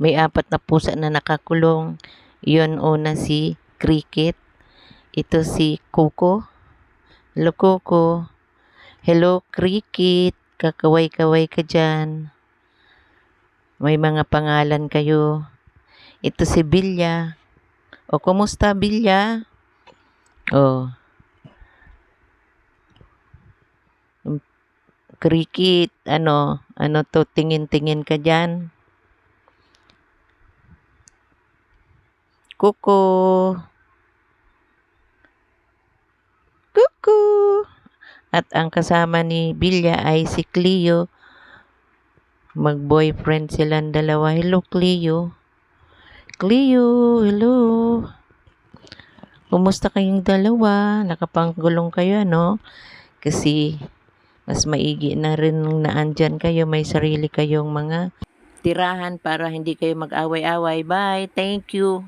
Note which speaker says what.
Speaker 1: May apat na pusa na nakakulong. Yun una si Cricket. Ito si Coco. Hello Coco. Hello Cricket. Kakaway-kaway ka dyan. May mga pangalan kayo. Ito si Bilya. O, kumusta Bilya? O. Cricket, ano, ano to, tingin-tingin ka dyan. Kuko. Kuko. At ang kasama ni Bilya ay si Cleo. Mag-boyfriend silang dalawa. Hello, Cleo. Cleo, hello. Kumusta kayong dalawa? Nakapanggulong kayo, ano? Kasi mas maigi na rin nung naandyan kayo. May sarili kayong mga tirahan para hindi kayo mag-away-away. Bye. Thank you.